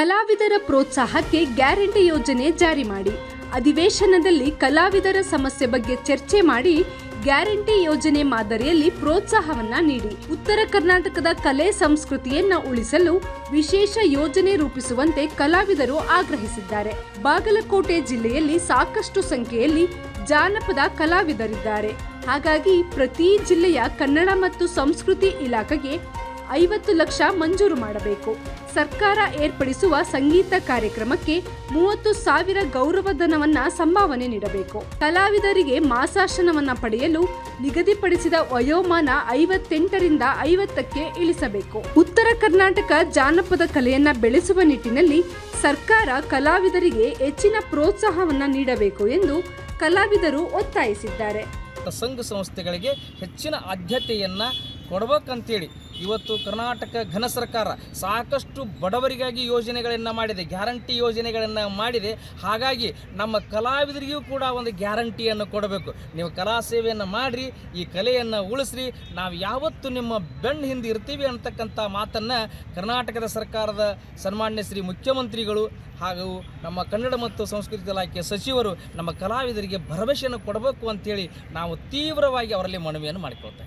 ಕಲಾವಿದರ ಪ್ರೋತ್ಸಾಹಕ್ಕೆ ಗ್ಯಾರಂಟಿ ಯೋಜನೆ ಜಾರಿ ಮಾಡಿ. ಅಧಿವೇಶನದಲ್ಲಿ ಕಲಾವಿದರ ಸಮಸ್ಯೆ ಬಗ್ಗೆ ಚರ್ಚೆ ಮಾಡಿ ಗ್ಯಾರಂಟಿ ಯೋಜನೆ ಮಾದರಿಯಲ್ಲಿ ಪ್ರೋತ್ಸಾಹವನ್ನ ನೀಡಿ. ಉತ್ತರ ಕರ್ನಾಟಕದ ಕಲೆ ಸಂಸ್ಕೃತಿಯನ್ನ ಉಳಿಸಲು ವಿಶೇಷ ಯೋಜನೆ ರೂಪಿಸುವಂತೆ ಕಲಾವಿದರು ಆಗ್ರಹಿಸಿದ್ದಾರೆ. ಬಾಗಲಕೋಟೆ ಜಿಲ್ಲೆಯಲ್ಲಿ ಸಾಕಷ್ಟು ಸಂಖ್ಯೆಯಲ್ಲಿ ಜಾನಪದ ಕಲಾವಿದರಿದ್ದಾರೆ. ಹಾಗಾಗಿ ಪ್ರತಿ ಜಿಲ್ಲೆಯ ಕನ್ನಡ ಮತ್ತು ಸಂಸ್ಕೃತಿ ಇಲಾಖೆಗೆ ಐವತ್ತು ಲಕ್ಷ ಮಂಜೂರು ಮಾಡಬೇಕು. ಸರ್ಕಾರ ಏರ್ಪಡಿಸುವ ಸಂಗೀತ ಕಾರ್ಯಕ್ರಮಕ್ಕೆ ಮೂವತ್ತು ಸಾವಿರ ಗೌರವಧನವನ್ನ ಸಂಭಾವನೆ ನೀಡಬೇಕು. ಕಲಾವಿದರಿಗೆ ಮಾಸಾಶನವನ್ನ ಪಡೆಯಲು ನಿಗದಿಪಡಿಸಿದ ವಯೋಮಾನ ಐವತ್ತೆಂಟರಿಂದ ಐವತ್ತಕ್ಕೆ ಇಳಿಸಬೇಕು. ಉತ್ತರ ಕರ್ನಾಟಕ ಜಾನಪದ ಕಲೆಯನ್ನ ಬೆಳೆಸುವ ನಿಟ್ಟಿನಲ್ಲಿ ಸರ್ಕಾರ ಕಲಾವಿದರಿಗೆ ಹೆಚ್ಚಿನ ಪ್ರೋತ್ಸಾಹವನ್ನ ನೀಡಬೇಕು ಎಂದು ಕಲಾವಿದರು ಒತ್ತಾಯಿಸಿದ್ದಾರೆ. ಸಂಘ ಸಂಸ್ಥೆಗಳಿಗೆ ಹೆಚ್ಚಿನ ಆದ್ಯತೆಯನ್ನು ಕೊಡ್ಬೇಕಂತೇಳಿ ಇವತ್ತು ಕರ್ನಾಟಕ ಘನ ಸರ್ಕಾರ ಸಾಕಷ್ಟು ಬಡವರಿಗಾಗಿ ಯೋಜನೆಗಳನ್ನು ಮಾಡಿದೆ, ಗ್ಯಾರಂಟಿ ಯೋಜನೆಗಳನ್ನು ಮಾಡಿದೆ. ಹಾಗಾಗಿ ನಮ್ಮ ಕಲಾವಿದರಿಗೂ ಕೂಡ ಒಂದು ಗ್ಯಾರಂಟಿಯನ್ನು ಕೊಡಬೇಕು. ನೀವು ಕಲಾ ಸೇವೆಯನ್ನು ಮಾಡಿರಿ, ಈ ಕಲೆಯನ್ನು ಉಳಿಸ್ರಿ. ನಾವು ಯಾವತ್ತು ನಿಮ್ಮ ಬೆನ್ನು ಹಿಂದೆ ಇರ್ತೀವಿ ಅಂತಕ್ಕಂಥ ಮಾತನ್ನು ಕರ್ನಾಟಕದ ಸರ್ಕಾರದ ಸನ್ಮಾನ್ಯ ಶ್ರೀ ಮುಖ್ಯಮಂತ್ರಿಗಳು ಹಾಗೂ ನಮ್ಮ ಕನ್ನಡ ಮತ್ತು ಸಂಸ್ಕೃತಿ ಇಲಾಖೆ ಸಚಿವರು ನಮ್ಮ ಕಲಾವಿದರಿಗೆ ಭರವಸೆಯನ್ನು ಕೊಡಬೇಕು ಅಂತೇಳಿ ನಾವು ತೀವ್ರವಾಗಿ ಅವರಲ್ಲಿ ಮನವಿಯನ್ನು ಮಾಡಿಕೊಳ್ತಾ